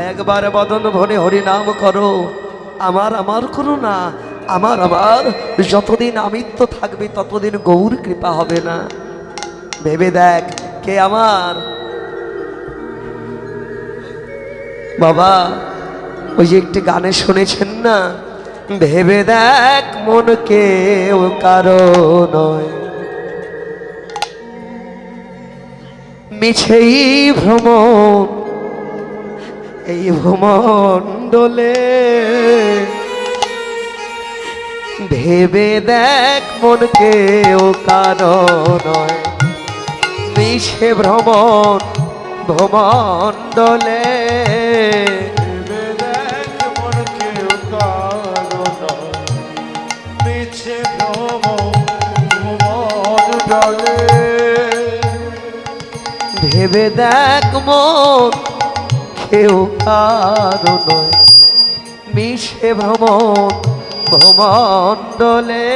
একবার বদন ভরে হরি নাম করো। আমার আমার করো না। আমার আমার, যতদিন আমিত্ব থাকবে, ততদিন গৌর কৃপা হবে না। ভেবে দেখ কে আমার। বাবা, ওই যে একটি গানে শুনেছেন না? ভেবে দেখ মন কেউ কারও নয়। মিছেই ভ্রমণ এই ভ্রমণ্ডলে ভেবে দেখ মন কেউ কারও নয়। মিছে ভ্রমণ ভ্রমণ্ডলে ভেবে দেখ মন কেউ কারও নয়। মিছে ভ্রমণ জলে।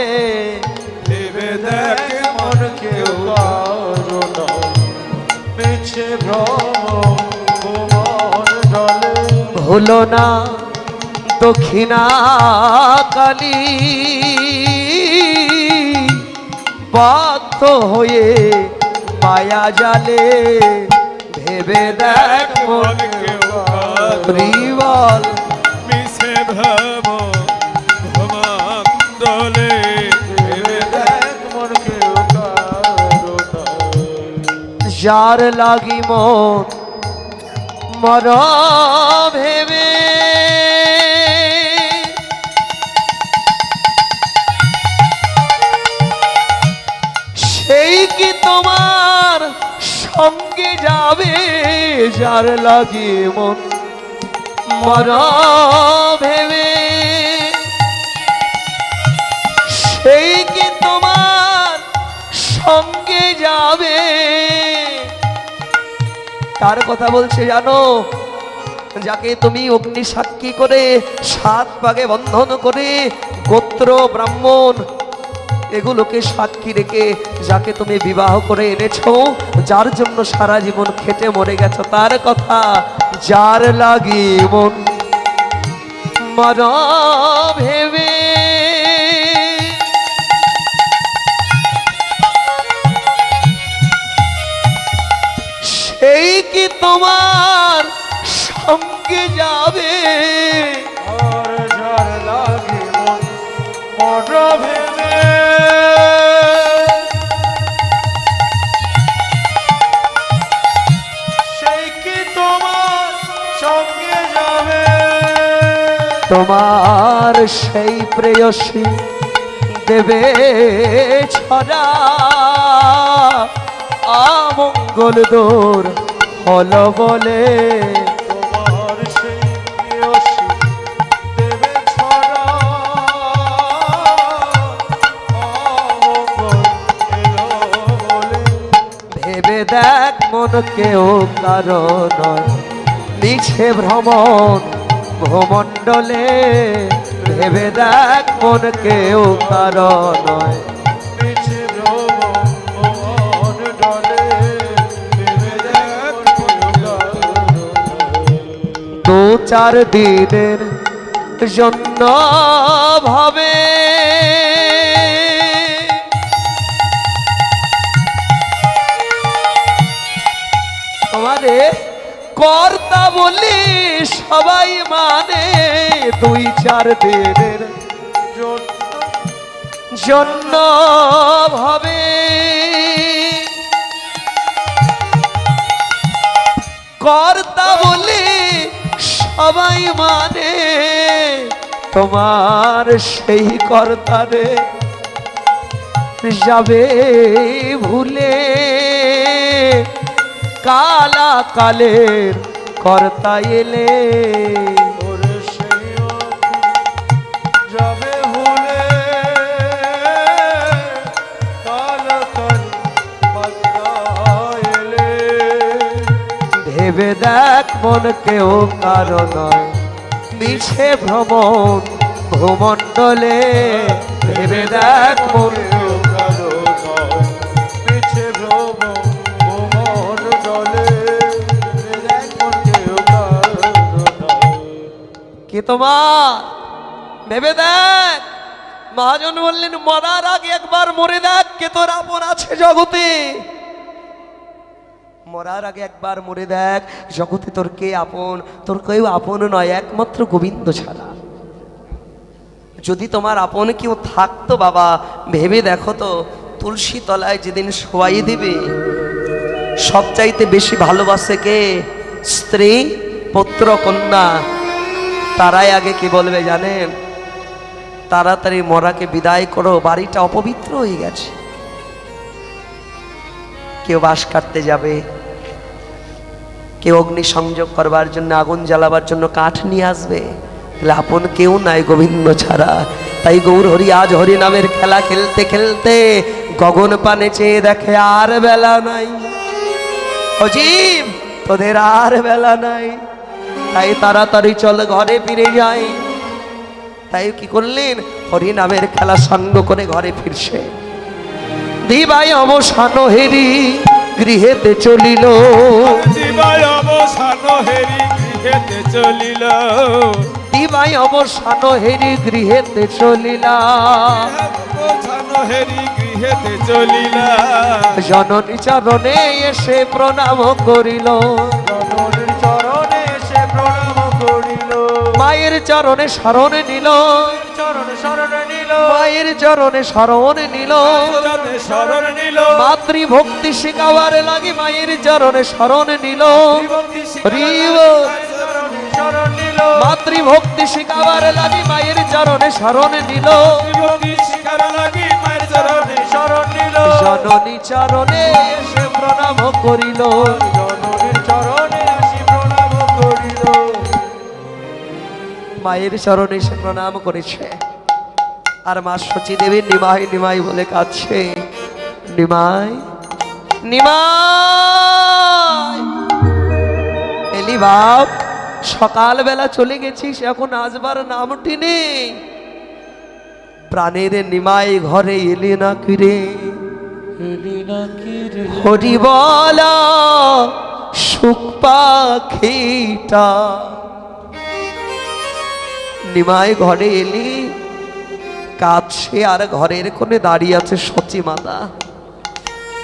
ভেবে দেখ মন কেউ কারও নয় মিশে ভ্রমণ ভ্রমণ্ডলে ভেবে কেউ নয়। ভ্রমণ জলে। হলো না দক্ষিণা কালী বাধ্য হয়ে মায়া জালে ভেবে দেখ মন কেউ কারও রিবল মিছে ভ্রম ভ্রমণ্ডলে। ভেবে মন কারও যার লাগি মন মর ভেবে সেই কি তোমার সঙ্গে যাবে যার লাগি মন মর ভেবে সেই কি তোমার সঙ্গে যাবে? তার কথা বলছে জানো? যাকে তুমি অগ্নি সাক্ষী করে, সাত পাগে বন্ধন করে, গোত্র, ব্রাহ্মণ, এগুলোকে সাক্ষী রেখে যাকে তুমি বিবাহ করে এনেছো, যার জন্য সারা জীবন খেটে মরে গেছো, তার কথা যার লাগি মন মরা ভেবে। সেই কি তোমার সঙ্গে যাবে? যার লাগে মন মর ভেবে। তোমার সেই প্রেয়সী দেবে ছড়া। আমঙ্গল দূর হল বলে প্রিয়সী দেবে দেখ মন কেউ কারও নয়। মিছে ভ্রমণ ভূমণ্ডলে ভেবে দেখ মন কেউ কারণ নয়। দু চার দিনের জন্য ভাবে কর্তা বলি সবাই মানে দুই চার দিনের জন্য। ভাবে। কর্তা বলি সবাই মানে তোমার সেই কর্তারে যাবে ভুলে। কালা কালের কর্তা এলে। ভেবে দেখ মন কেউ কারও নয় মিছে ভ্রমণ ভূমণ্ডলে। ভেবে দেখ মন তোমার ভেবে দেখ। মহাজন বললেন, মরার আগে একবার মরে দেখ কে তোর আপন আছে জগতে। মরার আগে একবার মরে দেখ জগতে তোর কে আপন। তোর কেউ আপন নয়, একমাত্র গোবিন্দ ছাড়া। যদি তোমার আপন কেউ থাকতো বাবা, ভেবে দেখো তো, তুলসী তলায় যেদিন শোয়াই দিবে, সবচাইতে বেশি ভালোবাসে কে? স্ত্রী, পুত্র, কন্যা। তারাই আগে কি বলবে জানেন? তাড়াতাড়ি মরাকে বিদায় করো, বাড়িটা অপবিত্র হয়ে গেছে। কেউ বাস কাটতে যাবে, কেউ অগ্নি সংযোগ করবার জন্য আগুন জ্বালাবার জন্য কাঠ নিয়ে আসবে। তাহলে আপন কেউ নাই গোবিন্দ ছাড়া। তাই গৌর হরি আজ হরি নামের খেলা খেলতে খেলতে গগন পানে চেয়ে দেখে আর বেলা নাই। অজীব, তোদের আর বেলা নাই। তাই তাড়াতাড়ি চল ঘরে ফিরে যাই। তাই কি করলেন? হরিনামের খেলা সঙ্গ করে ঘরে ফিরছে। দিবাই অবসান হেরি গৃহেতে চলিল। দিবায় অবসান হেরি গৃহেতে চলিল। দিবাই অবসান হেরি গৃহেতে চলিলা। হেরি গৃহেতে চলিল। জননী চরণে এসে প্রণাম করিল। জননীর চরণে শরণ নিল। চরণে শরণ নিল। মায়ের চরণে শরণ নিল। চরণে শরণ নিল। মাতৃভক্তি শিখাবার লাগি মায়ের চরণে শরণ নিল। মাতৃভক্তি শিখাবার লাগি মায়ের চরণে শরণ নিল। জননী চরণে এসে প্রণাম করিল। মায়ের চরণে সে প্রণাম করেছে। আর মা সচি দেবী নিমাই নিমাই বলে কাঁদছে। নিমাই নিমাই! এলি বাপ সকালবেলা চলে গেছিস এখন আসবার নামটি নেই। প্রাণের নিমাই ঘরে এলি না কিরে হরি বলা সুখ পাখিটা নিমাই ঘরে এলি। কাছে আর ঘরের কোণে দাঁড়িয়ে আছে সচি মাতা।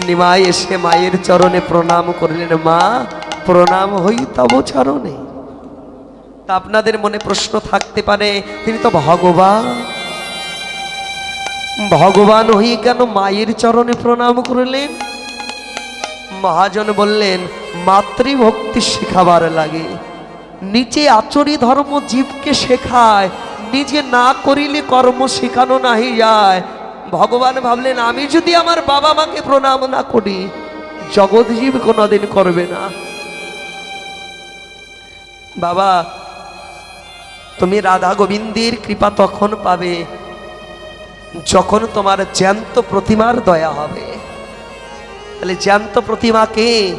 নিমাই এসে মায়ের চরণে প্রণাম করলেন মা। প্রণাম হই তব চরণে। তা আপনাদের মনে প্রশ্ন থাকতে পারে, তিনি তো ভগবান। ভগবান হই কেন মায়ের চরণে প্রণাম করলেন? মহাজন বললেন, মাতৃভক্তি শেখাবার লাগে। নিচে আচরি ধর্ম জীবকে শেখায়, নিজে না করিলে কর্ম শেখানো নাহি যায়। ভগবান ভাবলেন, আমি যদি আমার বাবা মাকে প্রণাম না করি, জগৎ জীব কোনোদিন করবে না। বাবা, তুমি রাধা গোবিন্দের কৃপা তখন পাবে, যখন তোমার জ্যান্ত প্রতিমার দয়া হবে। তাহলে জ্যান্ত প্রতিমাকে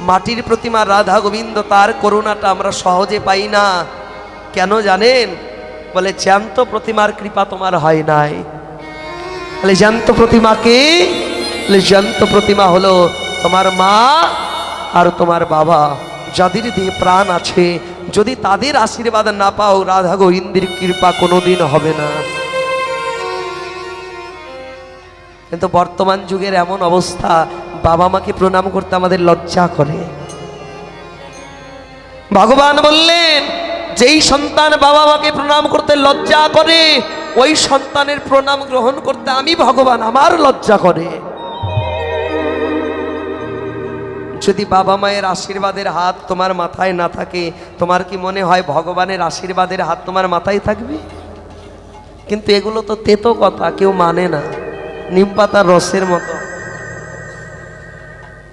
মাটির প্রতিমা রাধা গোবিন্দ, তার করুণাটা আমরা সহজে পাই না। কেন জানেন? বলে, জ্যান্ত প্রতিমার কৃপা তোমার হয় নাই। বলে, জ্যান্ত প্রতিমাকে বলে, জ্যান্ত প্রতিমা হলো তোমার মা আর তোমার বাবা। যাদের দিয়ে প্রাণ আছে, যদি তাদের আশীর্বাদ না পাও, রাধা গোবিন্দের কৃপা কোনোদিন হবে না। কিন্তু বর্তমান যুগের এমন অবস্থা, বাবা মাকে প্রণাম করতে আমাদের লজ্জা করে। ভগবান বললেন, যেই সন্তান বাবা মাকে প্রণাম করতে লজ্জা করে, ওই সন্তানের প্রণাম গ্রহণ করতে আমি ভগবান আমার লজ্জা করে। যদি বাবা মায়ের আশীর্বাদের হাত তোমার মাথায় না থাকে, তোমার কি মনে হয় ভগবানের আশীর্বাদের হাত তোমার মাথায় থাকবে? কিন্তু এগুলো তো তেতো কথা, কেউ মানে না। নিম পাতার রসের মতো।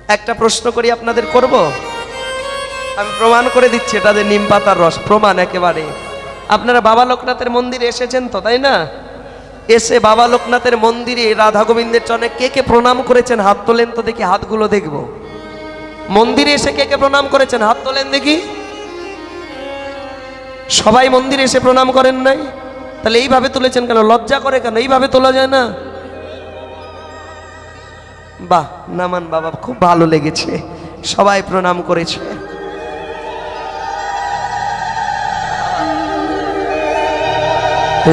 একটা প্রশ্ন করি, আপনাদের করব? আমি প্রমাণ করে দিচ্ছি, এটা যে নিম পাতার রস, প্রমাণ একেবারে। আপনারা বাবা লোকনাথের মন্দিরে এসেছেন তো, তাই না? এসে বাবা লোকনাথের মন্দিরে রাধা গোবিন্দের চরণে কে কে প্রণাম করেছেন? হাত তোলেন তো দেখি, হাতগুলো দেখব। মন্দিরে এসে কে কে প্রণাম করেছেন? হাত তোলেন দেখি। সবাই মন্দিরে এসে প্রণাম করেন নাই? তাহলে এইভাবে তুলেছেন কেন? লজ্জা করে কেন? এইভাবে তোলা যায় না? বাহ নামান বাবা খুব ভালো লেগেছে। সবাই প্রণাম করেছে।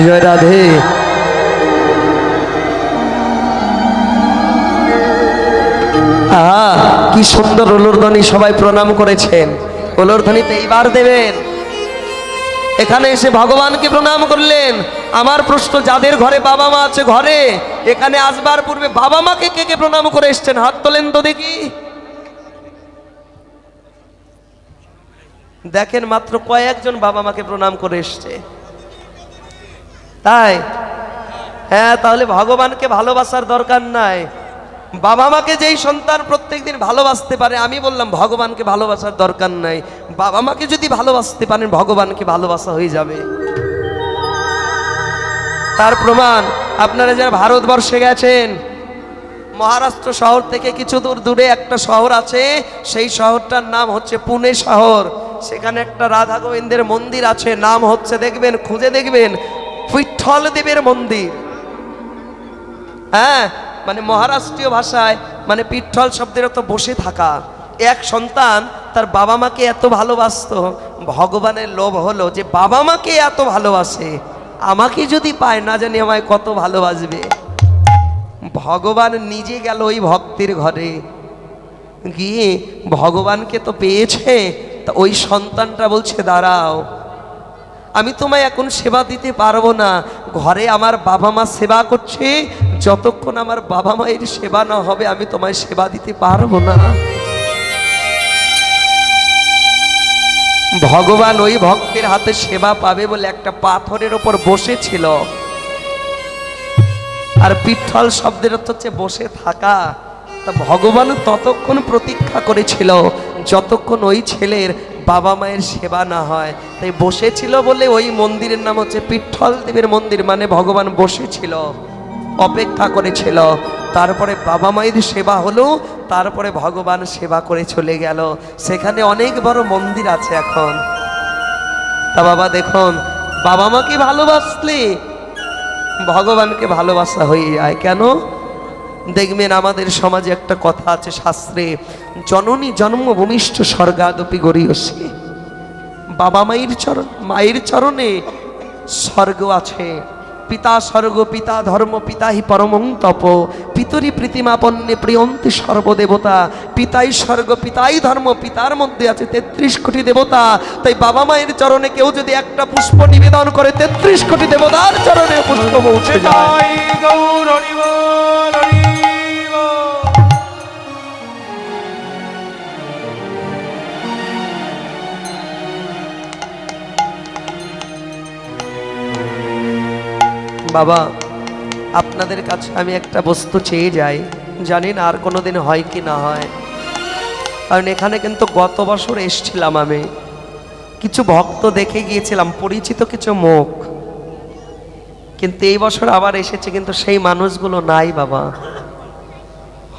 জয় রাধে। আহা কি সুন্দর ওলুরধ্বনি সবাই প্রণাম করেছেন। ওলুরধ্বনিতে এইবার দেবেন। এখানে এসে ভগবানকে প্রণাম করলেন। আমার প্রশ্ন, যাদের ঘরে বাবা মা আছে, ঘরে, এখানে আসবার পূর্বে বাবা মাকে কে কে প্রণাম করে এসছেন? হাত তোলেন তো দেখি। দেখেন মাত্র কয়েকজন বাবা মাকে প্রণাম করে এসছে। তাই? হ্যাঁ তাহলে ভগবানকে ভালোবাসার দরকার নাই। বাবা মাকে যেই সন্তান প্রত্যেকদিন ভালোবাসতে পারে, আমি বললাম ভগবানকে ভালোবাসার দরকার নাই। বাবা মাকে যদি ভালোবাসতে পারেন, ভগবানকে ভালোবাসা হয়ে যাবে। তার প্রমাণ, আপনারা যারা ভারতবর্ষে গেছেন, মহারাষ্ট্র শহর থেকে কিছু দূর দূরে একটা শহর আছে, সেই শহরটার নাম হচ্ছে পুনে শহর। সেখানে একটা রাধা গোবিন্দের মন্দির আছে, নাম হচ্ছে দেখবেন, খুঁজে দেখবেন পিঠল দেবের মন্দির। হ্যাঁ মানে মহারাষ্ট্রীয় ভাষায় মানে পিঠল শব্দের অর্থ বসে থাকা। এক সন্তান তার বাবা মাকে এত ভালোবাসতো, ভগবানের লোভ হলো যে বাবা মাকে এত ভালোবাসে। আমাকে যদি পায়, না জানি আমায় কত ভালোবাসবে। ভগবান নিজে গেল ওই ভক্তির ঘরে। গিয়ে ভগবানকে তো পেয়েছে, তা ওই সন্তানটা বলছে, দাঁড়াও, আমি তোমায় এখন সেবা দিতে পারব না। ঘরে আমার বাবা মা সেবা করছে, যতক্ষণ আমার বাবা মায়ের সেবা না হবে, আমি তোমায় সেবা দিতে পারব না। ভগবান ওই ভক্তের হাতে সেবা পাবে বলে একটা পাথরের ওপর বসেছিল। আর পিঠল শব্দের অর্থ হচ্ছে বসে থাকা। তা ভগবান ততক্ষণ প্রতীক্ষা করেছিল যতক্ষণ ওই ছেলের বাবা মায়ের সেবা না হয়। তাই বসেছিল বলে ওই মন্দিরের নাম হচ্ছে পিঠল দেবের মন্দির মানে ভগবান বসেছিল, অপেক্ষা করেছিল। তারপরে বাবা মায়ের সেবা হলো তারপরে ভগবান সেবা করে চলে গেল। সেখানে অনেক বড় মন্দির আছে এখন। তা বাবা দেখুন, বাবা মাকে ভালোবাসলে? ভগবানকে ভালোবাসা হয়ে যায়। কেন? দেখবেন আমাদের সমাজে একটা কথা আছে শাস্ত্রে, জননী জন্মভূমিষ্ঠ স্বর্গাদপি গরিয়সী বাবা মায়ের চরণ, মায়ের চরণে স্বর্গ আছে। পিতা স্বর্গ, পিতা ধর্ম, পিতা হি পরমং তপ। পিতরি প্রীতিমাপন্নে প্রিয়ন্তি সর্বদেবতা। পিতাই স্বর্গ, পিতাই ধর্ম, পিতার মধ্যে আছে তেত্রিশ কোটি দেবতা। তাই বাবা মায়ের চরণে কেউ যদি একটা পুষ্প নিবেদন করে তেত্রিশ কোটি দেবতার চরণে পুষ্প পৌঁছে যায়। বাবা, আপনাদের কাছে আমি একটা বস্তু চেয়ে যাই। জানি না আর কোনোদিন হয় কি না হয়। কারণ এখানে কিন্তু গত বছর এসছিলাম আমি। কিছু ভক্ত দেখে গিয়েছিলাম, পরিচিত কিছু মুখ। কিন্তু এই বছর আবার এসেছে, কিন্তু সেই মানুষগুলো নাই বাবা।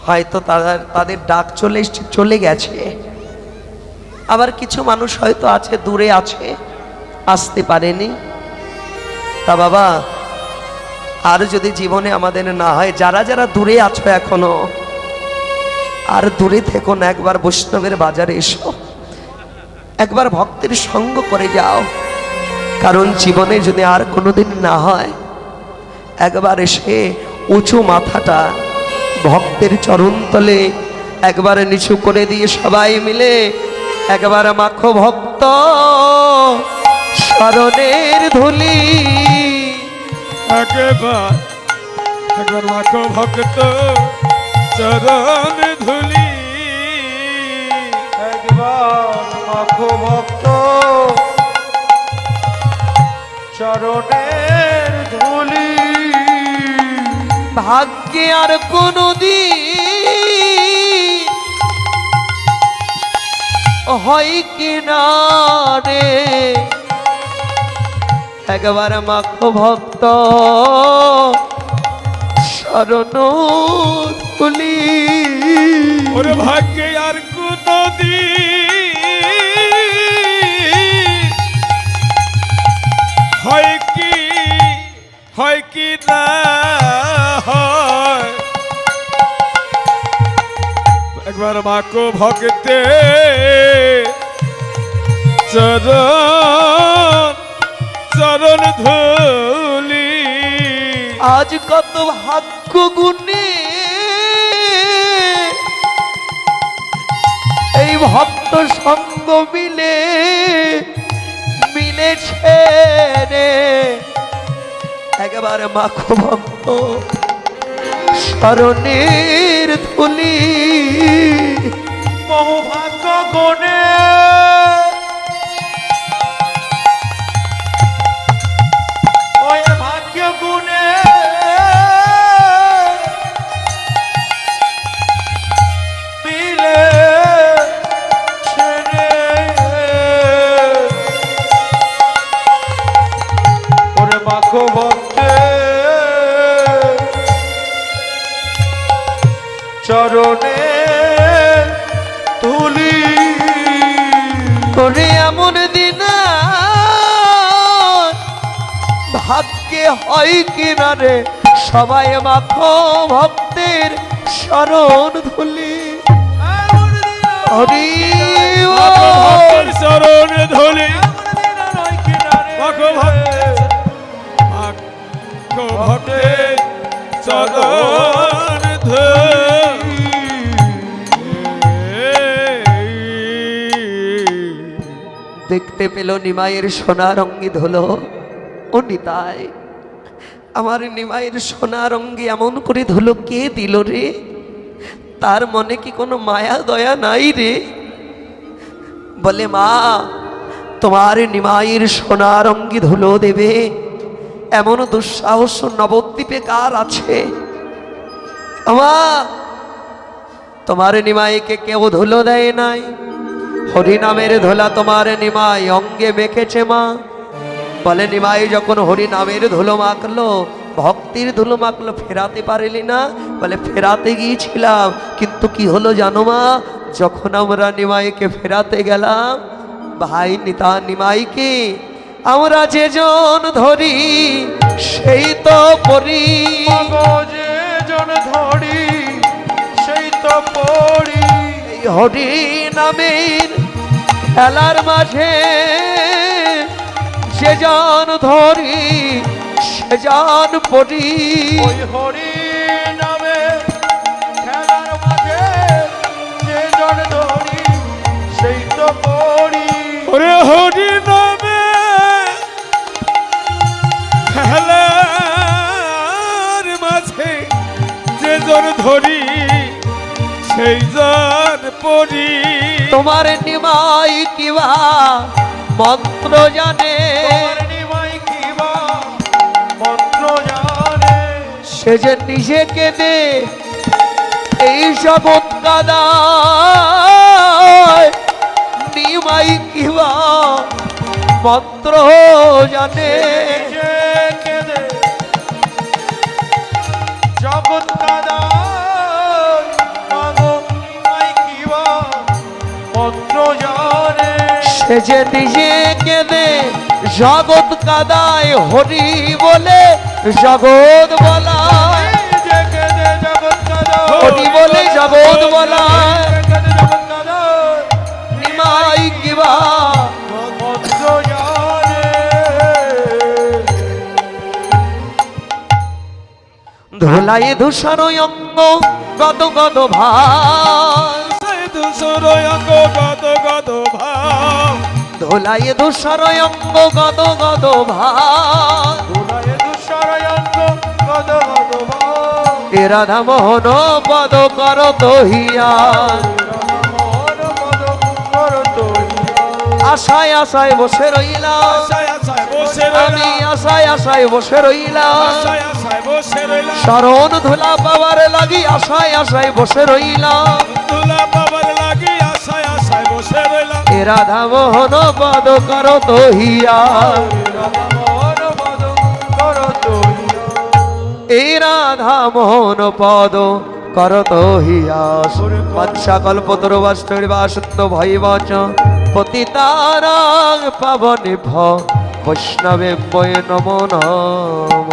হয়তো তাদের তাদের ডাক চলে এসছে, চলে গেছে। আবার কিছু মানুষ হয়তো আছে, দূরে আছে, আসতে পারেনি। তা বাবা আর যদি জীবনে আমাদের না হয়, যারা যারা দূরে আছো এখনও, আর দূরে থেকো না, একবার বৈষ্ণবের বাজারে এসো। একবার ভক্তের সঙ্গ করে যাও। কারণ জীবনে যদি আর কোনোদিন না হয়, একবার এসে উঁচু মাথাটা ভক্তের চরণতলে একবার নিচু করে দিয়ে সবাই মিলে একবার মাখো ভক্ত। স্মরণের ধুলি একবার একবার মাখো ভক্ত চরণ ধুলি। একবার মাখো ভক্ত চরণের ধুলি। ভাগ্যে আর কোনো দিন হয় কি না রে? একবার মাখো ভক্ত। শরণ তুলি। ভাগ্যে আর কোনো হয় কি হয় কি না হয়? একবার মাকো ভক্তে। চরণ ধুলি আজ কত ভাগ্য গুণে এই ভক্ত সঙ্গ মিলে মিলেছে রে। একেবারে মাখো ভক্ত স্মরণের ধুলি বহুভাগ্য গুণে কিনা সবাই মাখো ভক্তের শরণ ধুলি। হরি চরণে ধুলি। চরণ দেখতে পেল নিমাইয়ের সোনার অঙ্গি ধুলো ও নিতাই আমার নিমাইয়ের সোনার অঙ্গি এমন করে ধুলো কে দিল রে? তার মনে কি কোনো মায়া দয়া নাই রে? বলে, মা, তোমার নিমাইয়ের সোনার অঙ্গি ধুলো দেবে। এমন দুঃসাহস নবদ্বীপে কার আছে? আমা তোমার নিমাইকে কেউ ধুলো দেয় নাই। হরিনামের ধোলা তোমার নিমাই অঙ্গে মেখেছে, মা। বলে নিমাই যখন হরি নামের ধুলো মাখলো ভক্তির ধুলো মাখলো ফেরাতে পারলি না? বলে ফেরাতে গিয়েছিলাম কিন্তু কি হলো জানো মা? যখন আমরা নিমাইকে ফেরাতে গেলাম ভাই নিতা নিমাইকে আমরা যেজন ধরি সেই তো পরি মগজে জন ধরি সেই তো পড়ি হরি নামের খেলার মাঝে সে জান ধরি সে জান পড়ি হরি নামে খেলার মাঝে যে জন ধরি সেই তো পড়ি। ওরে হরি নামে খেলার মাঝে যে জন ধরি সেই জন পড়ি। তোমার নিমাই কিবা মন্ত্র জানে। মন্ত্র জানে। সে যে নিজেকে দে এই সব কাদা নিমাই কিবা মন্ত্র জানে। সে যে নিজেকে দে জগৎ কাদায় হরি বলে, জগৎ নিজে কেঁদে কাদা হরি বলে, জগৎ নিজে কেঁদে কাদা নিমাই ধূসর অঙ্গ, গদ গদ ভাই দুসর অঙ্গ গত গত ভাব ধোলাই ধূসর অঙ্গ গদ গদ ভাই গদ গদ এ রাধা মোহন পদ কর দহিয়া আশায় আশায় বসে বসে আমি আশায় আশায় বসে রইলাম শরণ ধুলা পাওয়ার লাগি আশায় আশায় বসে রইলাম ধুলা বাবার রাধা মোহন পদ কর তৈয়া এই রাধা মোহন, পদ করত হিয়াস বাচ্চা কল্পতর বাস্তর বাসন্ত ভয় বচ পতিতারাং পাবনে ভ বৈষ্ণবে বয় নম নম।